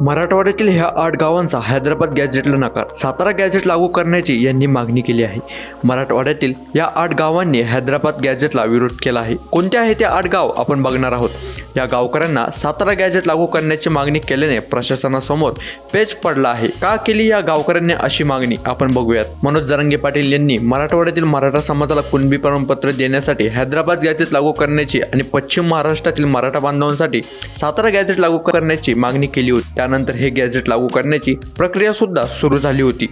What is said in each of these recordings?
मराठवाड्यातील ह्या आठ गावांचा हैदराबाद गॅझेटला नकार. सातारा गॅझेट लागू करण्याची यांनी मागणी केली आहे. मराठवाड्यातील या आठ गावांनी हैदराबाद गॅझेटला विरोध केला आहे. कोणते आहे ते आठ गाव आपण बघणार आहोत. या गावकऱ्यांना सातारा गॅझेट लागू करण्याची मागणी केल्याने प्रशासनासमोर पेच पडला आहे. का केली या गावकऱ्यांनी अशी मागणी? आपण बघूयात. मनोज जरंगे पाटील यांनी मराठवाड्यातील मराठा समाजाला कुणबी प्रमाणपत्र देण्यासाठी हैदराबाद गॅझेट लागू करण्याची आणि पश्चिम महाराष्ट्रातील मराठा बांधवांसाठी सातारा गॅझेट लागू करण्याची मागणी केली होती. त्यानंतर हे गॅझेट लागू करण्याची प्रक्रिया सुद्धा सुरू झाली होती.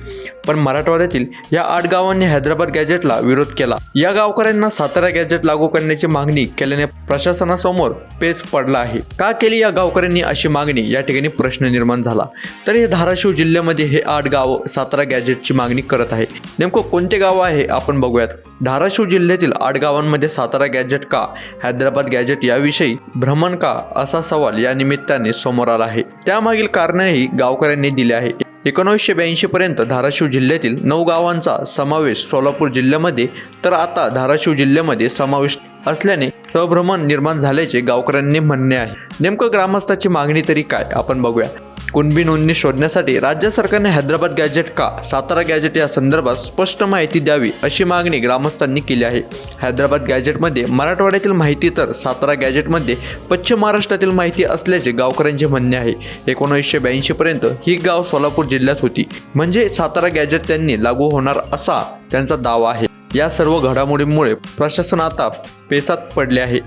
पण मराठवाड्यातील या आठ गावांनी हैदराबाद गॅझेटला विरोध केला. या गावकऱ्यांना सातारा गॅझेट लागू करण्याची मागणी केल्याने प्रशासनासमोर पेच पडला आहे. का केली या गावकऱ्यांनी अशी मागणी? या ठिकाणी प्रश्न निर्माण झाला. तर हे धाराशिव जिल्ह्यामध्ये हे आठ गाव सातारा गॅझेटची मागणी करत आहे. नेमकं कोणते गाव आहे आपण बघूयात. धाराशिव जिल्ह्यातील आठ गावांमध्ये सातारा गॅझेट का? हैदराबाद गॅझेट याविषयी भ्रमण का? असा सवाल या निमित्ताने समोर आला आहे. त्यामागील कारणही गावकऱ्यांनी दिले आहे. एकोणीसशे ब्याऐंशी पर्यंत धाराशिव जिल्ह्यातील नऊ गावांचा समावेश सोलापूर जिल्ह्यामध्ये तर आता धाराशिव जिल्ह्यामध्ये समावेश असल्याने स्वभ्रमण निर्माण झाल्याचे गावकऱ्यांनी म्हणणे आहे. नेमकं ग्रामस्थाची मागणी तरी काय? आपण बघूया. कुणबी नोंदणी शोधण्यासाठी राज्य सरकारने हैदराबाद गॅजेट का सातारा गॅजेट या संदर्भात स्पष्ट माहिती द्यावी अशी मागणी ग्रामस्थांनी केली आहे. हैदराबाद गॅजेटमध्ये मराठवाड्यातील माहिती तर सातारा गॅजेटमध्ये पश्चिम महाराष्ट्रातील माहिती असल्याचे गावकऱ्यांचे म्हणणे आहे. एकोणीसशे ब्याऐंशीपर्यंत ही गाव सोलापूर जिल्ह्यात होती. म्हणजे सातारा गॅजेट त्यांनी लागू होणार असा त्यांचा दावा आहे. या सर्व घडामोडींमुळे प्रशासन आता पेचात पडले आहे.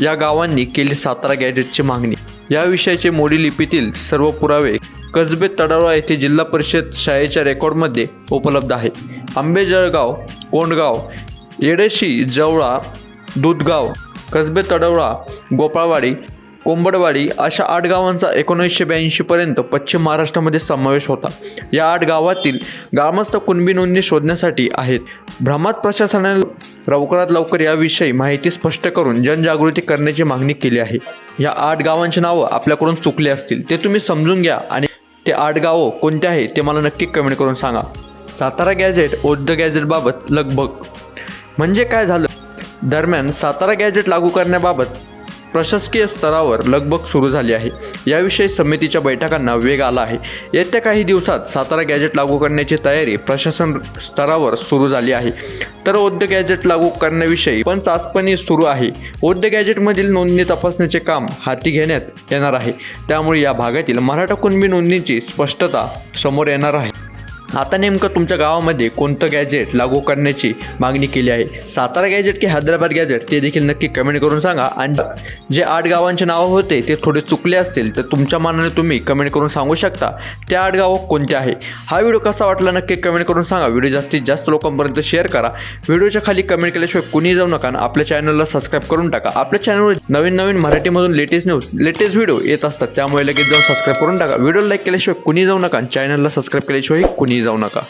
या गावांनी केली सातारा गॅजेटची मागणी. या विषयाचे मोडी लिपीतील सर्व पुरावे कसबे तडावळा येथे जिल्हा परिषद शाळेच्या रेकॉर्डमध्ये उपलब्ध आहेत. आंबेजळगाव कोंडगाव येडेशी जवळा दूधगाव कसबे तडवळा गोपाळवाडी कोंबडवाडी अशा आठ गावांचा एकोणीसशे ब्याऐंशीपर्यंत पश्चिम महाराष्ट्रामध्ये समावेश होता. या आठ गावातील ग्रामस्थ कुणबी नोंदणी शोधण्यासाठी आहेत. भ्रमात प्रशासनाने लवकरात लवकर याविषयी माहिती स्पष्ट करून जनजागृती करण्याची मागणी केली आहे. या आठ गावांची नावं आपल्याकडून चुकली असतील ते तुम्ही समजून घ्या आणि ते आठ गावं कोणते आहे ते मला नक्की कमेंट करून सांगा. सातारा गॅझेट ओद्द गॅझेटबाबत लगभग म्हणजे काय झालं? दरम्यान सातारा गॅझेट लागू करण्याबाबत प्रशासकीय स्तरावर लगबग सुरू झाली आहे. याविषयी समितीच्या बैठकांना वेग आला आहे. येत्या काही दिवसात सातारा गॅझेट लागू करण्याची तयारी प्रशासन स्तरावर सुरू झाली आहे. तर औद्य गॅजेट लागू करण्याविषयी पण चाचपणी सुरू आहे. औद्य गॅजेटमधील नोंदणी तपासण्याचे काम हाती घेण्यात येणार आहे. त्यामुळे या भागातील मराठा कुणबी नोंदणीची स्पष्टता समोर येणार आहे. आता नेमकं तुमच्या गावामध्ये कोणतं गॅजेट लागू करण्याची मागणी केली आहे? सातारा गॅजेट की हैदराबाद गॅजेट ते देखील नक्की कमेंट करून सांगा. आणि जे आठ गावांचे नावं होते ते थोडे चुकले असतील तर तुमच्या मनाने तुम्ही कमेंट करून सांगू शकता. त्या आठ गावं कोणते आहे? हा व्हिडिओ कसा वाटला नक्की कमेंट करून सांगा. व्हिडिओ जास्तीत जास्त लोकांपर्यंत शेअर करा. व्हिडिओच्या खाली कमेंट केल्याशिवाय कुणी जाऊ नका आणि आपल्या चॅनलला सबस्क्राईब करून टाका. आपल्या चॅनलवर नवीन नवीन मराठीमधून लेटेस्ट न्यूज लेटेस्ट व्हिडिओ येत असतात त्यामुळे लगेच जाऊन सबस्क्राईब करून टाका. व्हिडिओ लाईक केल्याशिवाय कुणी जाऊ नका आणि चॅनलला सबस्क्राईब केल्याशिवाय कुणी जाऊ नका.